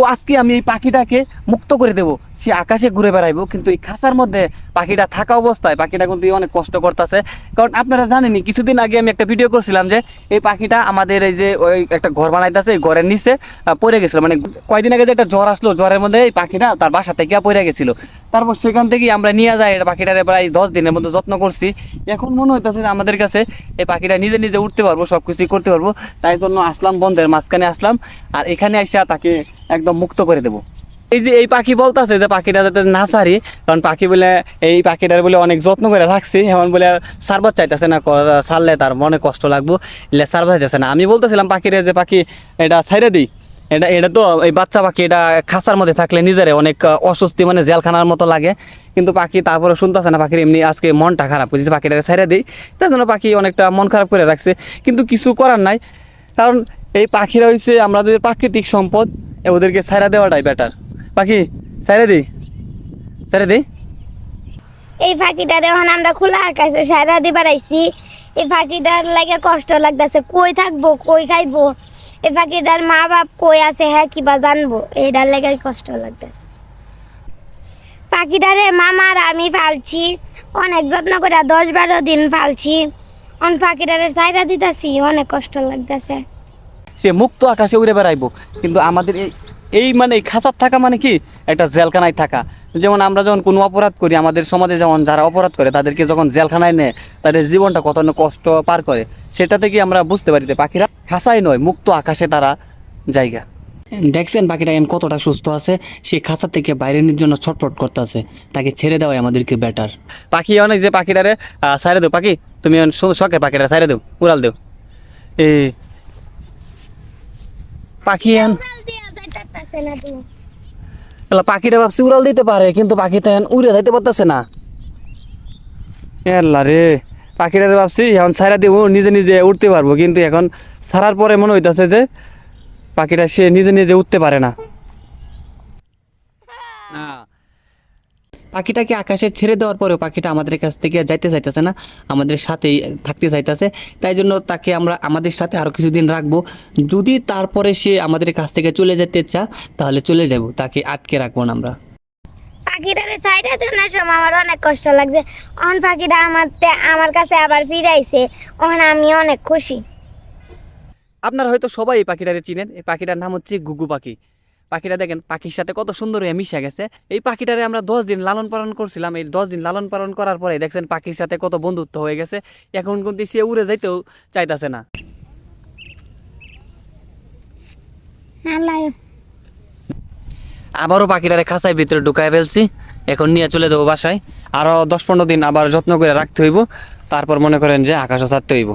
তো আজকে আমি এই পাখিটাকে মুক্ত করে দেব। সে আকাশে ঘুরে বেড়াইবো, কিন্তু এই খাঁচার মধ্যে পাখিটা থাকা অবস্থায় পাখিটা কিন্তু অনেক কষ্ট করতেছে। কারণ আপনারা জানেনই, কিছুদিন আগে আমি একটা ভিডিও করছিলাম যে এই পাখিটা আমাদের এই যে ওই একটা ঘর বানাইতেছে, এই ঘরের নিচে পড়ে গেছিল। মানে কয়দিন আগে যে একটা জ্বর আসলো, জ্বরের মধ্যে এই পাখিটা তার বাসা থেকে পড়ে গেছিল। তারপর সেখান থেকে আমরা নিয়ে যাই পাখিটারে প্রায় দশ দিনের মধ্যে যত্ন করছি। এখন মনে হইতেছে যে আমাদের কাছে এই পাখিটা নিজে নিজে উঠতে পারব সব কিছুই করতে পারব। তাই জন্য আসলাম বন্ধের মাঝখানে আসলাম, আর এখানে এসে তাকে একদম মুক্ত করে দেবো। এই যে এই পাখি বলতেছে যে পাখিটা যাতে না সারি কারণ পাখি বলে এই পাখিটার বলে অনেক যত্ন করে রাখছি। এখন বলে সারবার চাইতেছে না সারলে তার মনে কষ্ট লাগবো, এলে সারবার চাইতেছে না। আমি বলতেছিলাম পাখিরে যে পাখি এটা ছাইরে দিই। এটা এটা তো এই বাচ্চা পাখি এটা খাঁচার মধ্যে থাকলে নিজেরে অনেক অস্বস্তি মানে জেলখানার মতো লাগে। কিন্তু পাখি তারপরে শুনতেছে না, পাখির এমনি আজকে মনটা খারাপ বুঝছি পাখিটা ছেড়ে দিই। তার জন্য পাখি অনেকটা মন খারাপ করে রাখছে। কিন্তু কিছু করার নাই। কারণ এই পাখিরা হচ্ছে আমাদের প্রাকৃতিক সম্পদ ওদেরকে ছাইরা দেওয়াটাই বেটার পাখি ছাইরে দিই ছেড়ে দিই এই পাখিটা যখন আমরা খোলা আকাশে সারা দিবার আইছি এই পাখিটার লাগে কষ্ট লাগতেছে কই থাকব কই খাইবো? এই পাখিটার মা বাপ কই আছে হ্যাঁ কিবা জানব? এইটার লাগে কষ্ট লাগতেছে। পাখিটারে মামার আমি পালছি অনেক যত্ন করে দশ বারো দিন পালছি অন পাখিটারে সাইরা দিতেছি অনেক কষ্ট লাগতেছে। সে মুক্ত আকাশে উড়ে বেড়াইবো কিন্তু আমাদের এই এই মানে খাঁচার থাকা মানে কি? একটা জেলখানায় থাকা। যেমন আমরা যখন কোনো অপরাধ করি, আমাদের সমাজে যেমন যারা অপরাধ করে, তাদেরকে যখন জেলখানায় নেয়, তাদের জীবনটা কত কষ্ট পার করে। সেটা থেকে আমরা বুঝতে পারি যে পাখিরা খাঁচাই নয়, মুক্ত আকাশে তারা জায়গা। দেখছেন পাখিটা এখন কতটা সুস্থ আছে, সে খাঁচা থেকে বাইরে নির জন্য ছটফট করতে আছে তাকে ছেড়ে দেওয়াই আমাদেরকে বেটার পাখি অনেক যে পাখিটারে সাইরে দেও, পাখি। তুমি শখে পাখিটা সাইরে দেও, উড়াল দেও। এ, পাখি এখন এলা পাখিটা ভাবছি উড়াল দিতে পারে কিন্তু পাখিটা এখন উড়ে যাইতে পারতেছে না। এল্লা রে পাখিটা ভাবছি এখন সারা দিব নিজে নিজে উঠতে পারব কিন্তু এখন ছাড়ার পরে মনে হইতাছে যে পাখিটা সে নিজে নিজে উঠতে পারে না। পাখিটাকে আকাশে ছেড়ে দেওয়ার পরেও পাখিটা আমাদের কাছ থেকে যাইতে চাইতেছে না আমাদের সাথেই থাকতে চাইতেছে। তাই জন্য তাকে আমরা আমাদের সাথে আরও কিছুদিন রাখব। যদি তারপরে সে আমাদের কাছ থেকে চলে যেতে চা তাহলে চলে যাব। তাকে আটকে রাখব না আমরা। পাখিটারে সাইডে দেওয়ার সময় আমার অনেক কষ্ট লাগছে। অন পাখিটা আমার তে- আমার কাছে আবার ফিরাইছে। অন আমি অনেক খুশি। আপনারা হয়তো সবাই এই পাখিটারে চিনেন। এই পাখিটার নাম হচ্ছে গুগু পাখি। পাখিটা দেখেন পাখির সাথে কত সুন্দর হয়ে মিশে গেছে। এই পাখিটারে আমরা দশ দিন লালন পালন করছিলাম। এই দশ দিন লালন পালন করার পরে দেখছেন পাখির সাথে কত বন্ধুত্ব হয়ে গেছে। এখন কিন্তু সে উড়ে যাইতেও চাইতেছে না। আবারও পাখিটারে খাঁচায় ভিতরে ঢুকায় ফেলছি। এখন নিয়ে চলে দেবো বাসায়। আরও দশ পনেরো দিন আবার যত্ন করে রাখতে হইব। তারপর মনে করেন যে আকাশও ছাড়তে হইব।